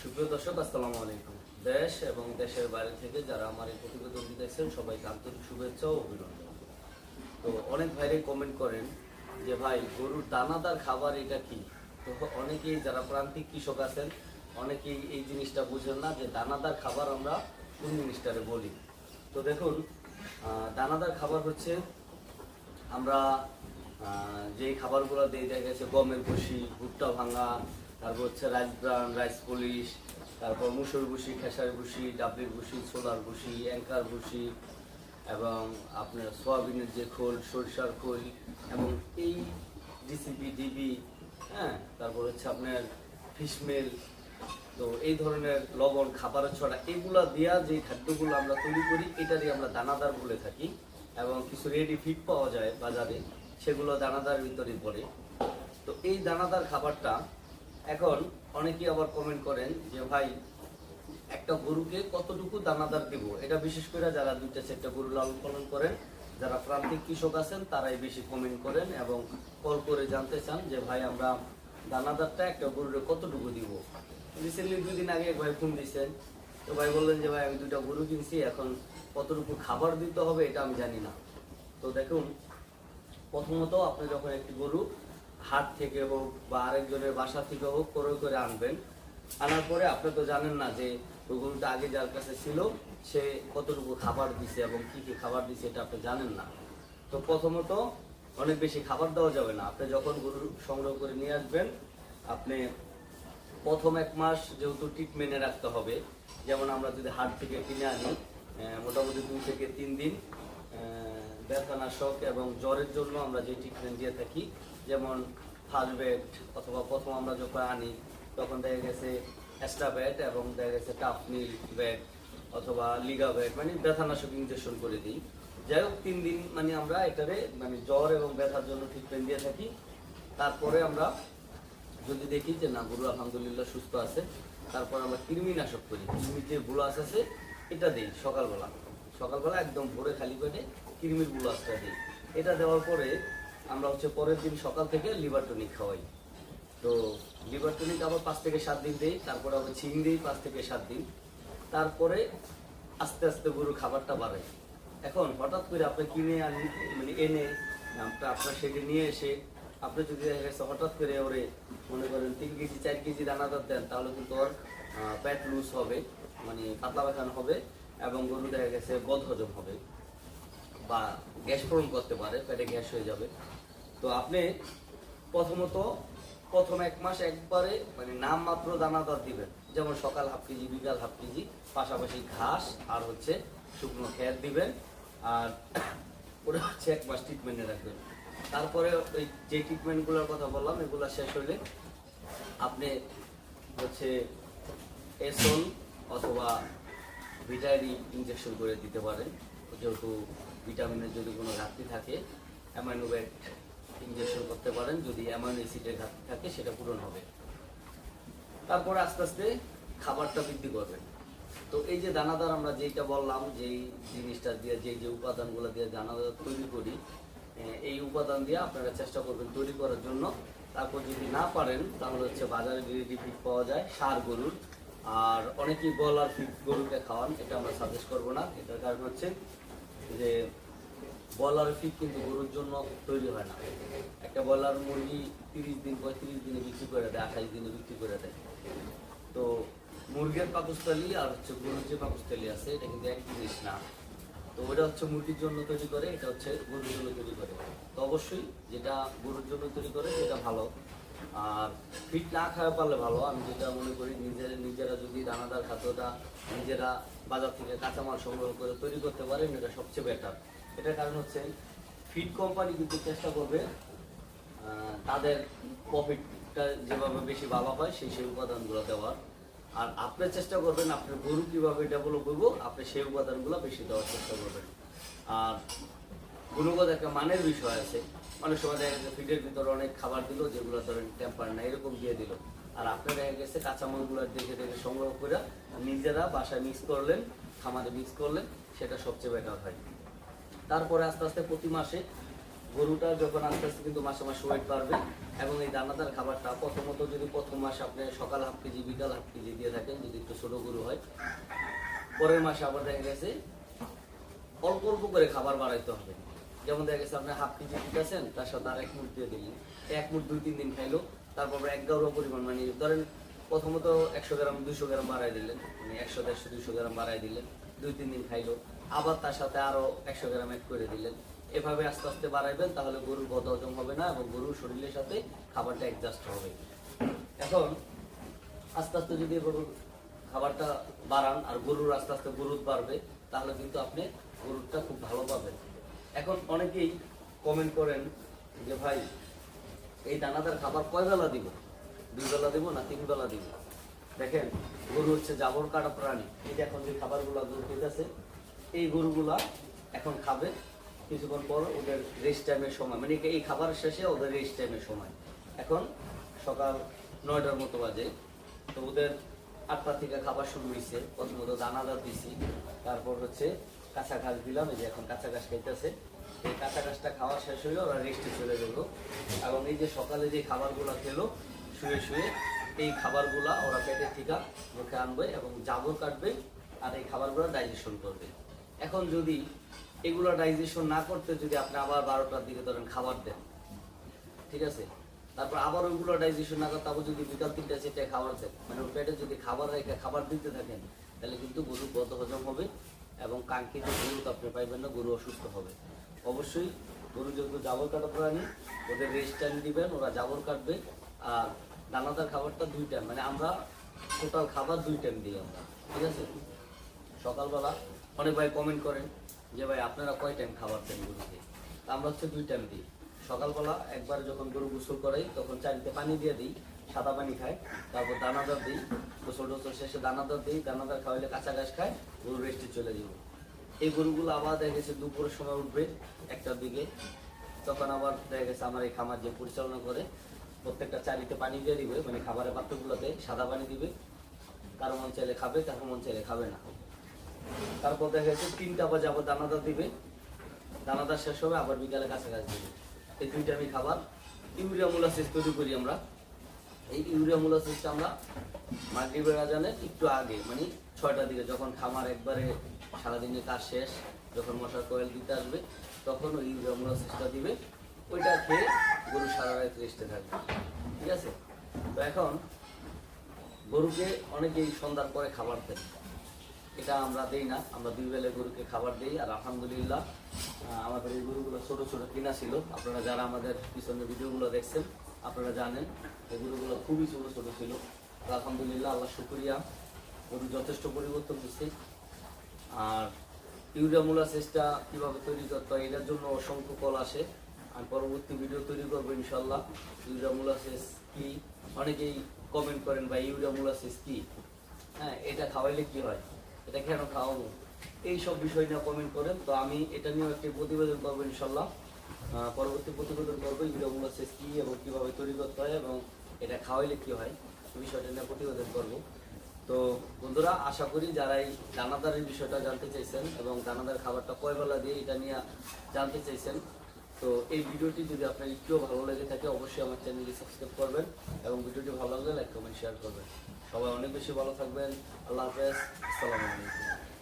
সুপ্রিয় দর্শক আসসালামু আলাইকুম। দেশ এবং দেশের বাইরে থেকে যারা আমার এই প্রতিবেদনটি দেখছেন সবাইকে আন্তরিক শুভেচ্ছা ও অভিনন্দন। তো অনেক ভাইরে কমেন্ট করেন যে ভাই গরুর দানাদার খাবার এটা কি? তো অনেকেই যারা প্রান্তিক কৃষক আছেন অনেকেই এই জিনিসটা বুঝেন না যে দানাদার খাবার আমরা কোন জিনিসটারে বলি? তো দেখুন দানাদার খাবার হচ্ছে আমরা আহ, যে খাবারগুলো দিয়ে দেখা গেছে গমের ভুসি ভুট্টা ভাঙা তারপর হচ্ছে রাইস ব্রান, রাইস পলিশ, তারপর মুসুর ভুসি, খেসার ভুসি ডাবলির ভুসি, ছোলার ভুসি, অ্যাঙ্কার ভুসি এবং আপনার সোয়াবিনের যে খোল, সরিষার খোল এবং এই ডিসিপি ডিবি হ্যাঁ তারপর হচ্ছে আপনার ফিশমেল তো এই ধরনের লবণ, খাবারের ছড়া, এগুলা দিয়া যে খাদ্যগুলো আমরা তৈরি করি, এটারই আমরা দানাদার বলে থাকি এবং কিছু রেডি ফিট পাওয়া যায় বাজারে, সেগুলো দানাদার ভিতরে পড়ে। তো এই দানাদার খাবারটা এখন অনেকেই আবার কমেন্ট করেন যে, ভাই, একটা গরুকে কতটুকু দানাদার দিব? এটা বিশেষ করে যারা দুইটা, চারটা গরু লালন পালন করেন, যারা প্রান্তিক কৃষক আছেন, তারাই বেশি কমেন্ট করেন এবং কল করে জানতে চান যে, ভাই, আমরা দানাদারটা একটা গরুরে কতটুকু দিব? রিসেন্টলি দুই দিন আগে ভাই ফোন দিয়েছেন তো ভাই বললেন যে, ভাই, আমি দুইটা গরু কিনছি, এখন কতটুকু খাবার দিতে হবে এটা আমি জানি না। তো দেখুন, প্রথমত আপনি যখন একটি গরু হাট থেকে হোক বা আরেকজনের বাসা থেকে হোক করে করে আনবেন। আনার পরে আপনি তো জানেন না যে গরুটা আগে যার কাছে ছিল, সে কতটুকু খাবার দিছে এবং কি কি খাবার দিছে এটা আপনি জানেন না। তো প্রথমত অনেক বেশি খাবার দেওয়া যাবে না। আপনি যখন গরু সংগ্রহ করে নিয়ে আসবেন, আপনি প্রথম এক মাস যেহেতু ট্রিটমেন্টে রাখতে হবে, যেমন আমরা যদি হাট থেকে কিনে আনি মোটামুটি দুই থেকে তিন দিন ব্যথানাশক এবং জ্বরের জন্য আমরা যে ট্রিটমেন্ট দিয়ে থাকি যেমন ফার্স্ট বেড অথবা প্রথম আমরা যখন আনি, তখন দেখা গেছে এক্সট্রা বেড এবং দেখা গেছে টাফনিল বেড অথবা লিগা বেড মানে ব্যথানাশক ইনজেকশন করে দিই। যাই হোক, তিন দিন মানে আমরা এটারে মানে জ্বর এবং ব্যথার জন্য ট্রিটমেন্ট দিয়ে থাকি। তারপরে আমরা যদি দেখি যে, না, গরু আলহামদুলিল্লাহ সুস্থ আছে, তারপর আমরা কৃমিনাশক করি। কৃমির যে বুলাস আছে, এটা দিই সকালবেলা। সকালবেলা একদম ভোরে খালি পেটে কৃমির বুলাসটা দিই। এটা দেওয়ার পরে আমরা হচ্ছে পরের দিন সকাল থেকে লিভার টনিক খাওয়াই। তো লিভার টনিক আবার পাঁচ থেকে সাত দিন দিই, তারপরে আবার ছিং দিই পাঁচ থেকে সাত দিন। তারপরে আস্তে আস্তে গরু খাবারটা বাড়ে এখন হঠাৎ করে আপনি কিনে আনি মানে এনে আপনার সেটি নিয়ে এসে আপনি যদি দেখা গেছে হঠাৎ করে ওরে মনে করেন তিন কেজি, চার কেজি দানাদার দেন, তাহলে কিন্তু ওর প্যাট লুজ হবে মানে পাতলা পায়খানা হবে এবং গরু দেখা গেছে বদ হজম হবে বা গ্যাস প্রবলেম করতে পারে, পেটে গ্যাস হয়ে যাবে। তো আপনি প্রথমত প্রথম এক মাস একবারে মানে নাম মাত্র দানাদার দিবেন। যেমন সকাল হাফ কেজি, বিকাল হাফ কেজি, পাশাপাশি ঘাস আর হচ্ছে শুকনো খের দিবেন। আর ওটা হচ্ছে এক মাস ট্রিটমেন্টে রাখবেন। তারপরে ওই যে ট্রিটমেন্টগুলোর কথা বললাম, এগুলো শেষ হলে আপনি হচ্ছে এসল অথবা ভিটারি ইনজেকশন করে দিতে পারেন। যেহেতু ভিটামিনের যদি কোনো ঘাটতি থাকে অ্যামাইনোভেট ইনজেকশন করতে পারেন, যদি অ্যামাইনো অ্যাসিডের ঘাটতি থাকে সেটা পূরণ হবে। তারপরে আস্তে আস্তে খাবারটা বৃদ্ধি করবেন। তো এই যে দানাদার আমরা যেটা বললাম, যেই জিনিসটা দিয়ে যে যে উপাদানগুলো দিয়ে দানাদার তৈরি করি এই উপাদান দিয়ে আপনারা চেষ্টা করবেন তৈরি করার জন্য। তারপর যদি না পারেন, তাহলে হচ্ছে বাজারে রেডি ফিট পাওয়া যায়, সার গরুর। আর অনেকেই বলার ফিট গরুকে খাওয়ান, এটা আমরা সাজেস্ট করব না। এটার কারণ হচ্ছে যে বলার ফিট কিন্তু গরুর জন্য তৈরি হয় না। একটা বলার মুরগি তিরিশ দিন, পঁয়ত্রিশ দিনে বিক্রি করে দেয়, আঠাশ দিনে বিক্রি করে দেয়। তো মুরগির পাকস্থলী আর হচ্ছে গরুর যে পাকস্থলী আছে, এটা কিন্তু এক জিনিস না। তো ওটা হচ্ছে মুরগির জন্য তৈরি করে, এটা হচ্ছে গরুর জন্য তৈরি করে। তো অবশ্যই যেটা গরুর জন্য তৈরি করে, সেটা ভালো। আর ফিট না খাওয়া পারলে ভালো। আমি যেটা মনে করি, নিজের, নিজেরা যদি দানাদার খাদ্যটা নিজেরা বাজার থেকে কাঁচামাল সংগ্রহ করে তৈরি করতে পারেন, এটা সবচেয়ে বেটার এটার কারণ হচ্ছে ফিড কোম্পানি কিন্তু চেষ্টা করবে তাদের প্রফিটটা যেভাবে বেশি ভালো হয় সেই সেই উপাদানগুলো দেওয়ার। আর আপনি চেষ্টা করবেন আপনার গরু কীভাবে ডেভেলপ করব আপনি সেই উপাদানগুলো বেশি দেওয়ার চেষ্টা করবেন। আর গুণগত একটা মানের বিষয় আছে। অনেক সময় দেখা গেছে ফিডের ভিতরে অনেক খাবার দিল, যেগুলো ধরেন টেম্পার না এরকম দিয়ে দিল। আর আপনার দেখা গেছে কাঁচামালগুলো দেখে দেখে সংগ্রহ করে নিজেরা বাসায় মিক্স করলেন, খামারে মিক্স করলেন, সেটা সবচেয়ে বেটার হয়। তারপরে আস্তে আস্তে প্রতি মাসে গরুটা যখন আস্তে আস্তে কিন্তু মাসে মাসে ওয়েট বাড়বে এবং এই দানাদার খাবারটা প্রথমত যদি প্রথম মাসে আপনি সকাল হাফ কেজি, বিকাল হাফ কেজি দিয়ে থাকেন, যদি একটু ছোট গরু হয়, পরের মাসে আবার দেখা গেছে অল্প অল্প করে খাবার বাড়াইতে হবে। যেমন দেখা গেছে আপনি হাফ কেজি দিতেছেন, তার সাথে আর এক মুঠ দিয়ে দিলেন। এক মুঠ দুই তিন দিন খাইলো, তারপর এক গাউরো পরিমাণ মানে ধরেন প্রথমত একশো গ্রাম, দুইশো গ্রাম বাড়াই দিলেন মানে একশো, দেড়শো, দুইশো গ্রাম বাড়াই দিলেন, দুই তিন দিন খাইলো। আবার তার সাথে আরও একশো গ্রাম এক করে দিলেন। এভাবে আস্তে আস্তে বাড়াইবেন, তাহলে গরুর বদ হজম হবে না এবং গরুর শরীরের সাথে খাবারটা অ্যাডজাস্ট হবে। এখন আস্তে আস্তে যদি গরুর খাবারটা বাড়ান আর গরুর আস্তে আস্তে গরুর বাড়বে, তাহলে কিন্তু আপনি গরুরটা খুব ভালো পাবেন। এখন অনেকেই কমেন্ট করেন যে, ভাই, এই দানাদার খাবার কয় বেলা দিব? দুই বেলা দিব না তিন বেলা দিব? দেখেন, গরু হচ্ছে জাবর কাটা প্রাণী। এই যে এখন যে খাবারগুলো গরু খেতেছে এই গরুগুলা এখন খাবে। কিছুক্ষণ পর ওদের রেস্ট টাইমের সময়। মানে এই খাবারের শেষে ওদের রেস্ট টাইমের সময়। এখন সকাল নয়টার মতো বাজে। তো ওদের আটটা থেকে খাবার শুরু হয়েছে প্রথমত দানাদার দিছি। তারপর হচ্ছে কাঁচা ঘাস দিলাম। এই যে এখন কাঁচা ঘাস খাইতেছে। এই কাঁচা ঘাসটা খাওয়া শেষ হইল, ওরা রেস্টে চলে গেলো। এবং এই যে সকালে যে খাবারগুলো খেলো, শুয়ে শুয়ে, এই খাবারগুলা ওরা পেটের থেকে মুখে আনবে এবং জাবর কাটবে আর এই খাবারগুলো ডাইজেশন করবে। এখন যদি এগুলো ডাইজেশন না করতে যদি আপনি আবার বারোটার দিকে ধরেন খাবার দেন, ঠিক আছে? তারপর আবার ওইগুলো ডাইজেশন না করতে, আবার যদি বিকাল তিনটা চারটে খাবার দেন মানে ওর পেটে যদি খাবার রেখে খাবার দিতে থাকেন, তাহলে কিন্তু গরু বদ হজম হবে এবং কাঙ্ক্ষিত গরু তো আপনি পাইবেন না, গরু অসুস্থ হবে। অবশ্যই গরু যেহেতু জাবর কাটা প্রাণী, ওদের রেস্ট টাইম দিবেন, ওরা জাবর কাটবে আর দানাদার খাবারটা দুই টাইম মানে আমরা টোটাল খাবার দুই টাইম দিই আমরা, ঠিক আছে? সকালবেলা অনেক ভাই কমেন্ট করেন যে, ভাই, আপনারা কয় টাইম খাবার দেন গরুকে? আমরা হচ্ছে দুই টাইম দিই। সকালবেলা একবার যখন গরু গোসল করাই, তখন চারিতে পানি দিয়ে দিই, সাদা পানি খায় তারপর দানাদার দিই, গোসল টোসল শেষে দানাদার দিই, দানাদার খাওয়াইলে কাঁচা ঘাস খায় গরু রেস্টে চলে যাব। এই গরুগুলো আবার দেখা গেছে দুপুরের সময় উঠবে একটার দিকে। তখন আবার দেখা গেছে আমার এই খামার যে পরিচালনা করে, প্রত্যেকটা চারিতে পানি দিয়ে দিবে মানে খাবারের পাত্রগুলোতে সাদা পানি দিবে। কারও মন চাইলে খাবে, কারও মন চাইলে খাবে না। তারপর দেখা যাচ্ছে তিনটা বাজে আবার দানাদার দিবে। দানাদার শেষ হবে, আবার বিকালে কাছাকাছি দিবে এই দুইটা আমি খাবার। ইউরিয়া মোলাসিস তৈরি করি আমরা। এই ইউরিয়া মোলাসিসটা আমরা মাগরিবের আজানের একটু আগে মানে ছয়টার দিকে, যখন খামার একবারে সারাদিনের কাজ শেষ, যখন মশার কয়েল দিতে আসবে, তখন ওই ইউরিয়া মোলাসিসটা দিবে। ওইটা খেয়ে গরু সারা রাত রেস্টে থাকবে। ঠিক আছে? তো এখন গরুকে অনেকেই সন্ধ্যার পরে খাবার দেয়। এটা আমরা দেই না, আমরা দুই বেলা গরুকে খাবার দিই, আর আলহামদুলিল্লাহ আমাদের এই গরুগুলো ছোট ছোট কিনা ছিল। আপনারা যারা আমাদের পিছনে ভিডিওগুলো দেখছেন, আপনারা জানেন, এই গরুগুলো খুবই ছোট ছোট ছিল। আলহামদুলিল্লাহ, আল্লাহ শুক্রিয়া। গরু যথেষ্ট পরিবর্তন দিচ্ছে আর ইউরিয়া মোলাসিসটা কীভাবে তৈরি করতে হয়, এটার জন্য অসংখ্য কল আসে। আমি পরবর্তী ভিডিও তৈরি করব ইনশাল্লাহ ইউরিয়া মোলাসিস কি? অনেকেই কমেন্ট করেন বা ইউরিয়া মোলাসিস কি? হ্যাঁ এটা খাওয়াইলে কি হয়? এটা কেন খাওয়াবো? এই সব বিষয় নিয়ে কমেন্ট করেন তো আমি এটা নিয়েও একটি প্রতিবেদন করব ইনশাল্লাহ পরবর্তী প্রতিবেদন করব ইউরিয়া মোলাসিস কি এবং কীভাবে তৈরি করতে হয় এবং এটা খাওয়াইলে কী হয় বিষয়টা নিয়ে প্রতিবেদন করব। তো বন্ধুরা, আশা করি যারা এই দানাদারের বিষয়টা জানতে চাইছেন এবং দানাদার খাবারটা কয় বেলা দিয়ে এটা নিয়ে জানতে চাইছেন, তো এই ভিডিওটি যদি আপনার একটুও ভালো লেগে থাকে, অবশ্যই আমার চ্যানেলটি সাবস্ক্রাইব করবেন এবং ভিডিওটি ভালো লাগলে লাইক, কমেন্ট শেয়ার করবেন। সবাই অনেক বেশি ভালো থাকবেন। আল্লাহ হাফেজ। আসসালামু আলাইকুম।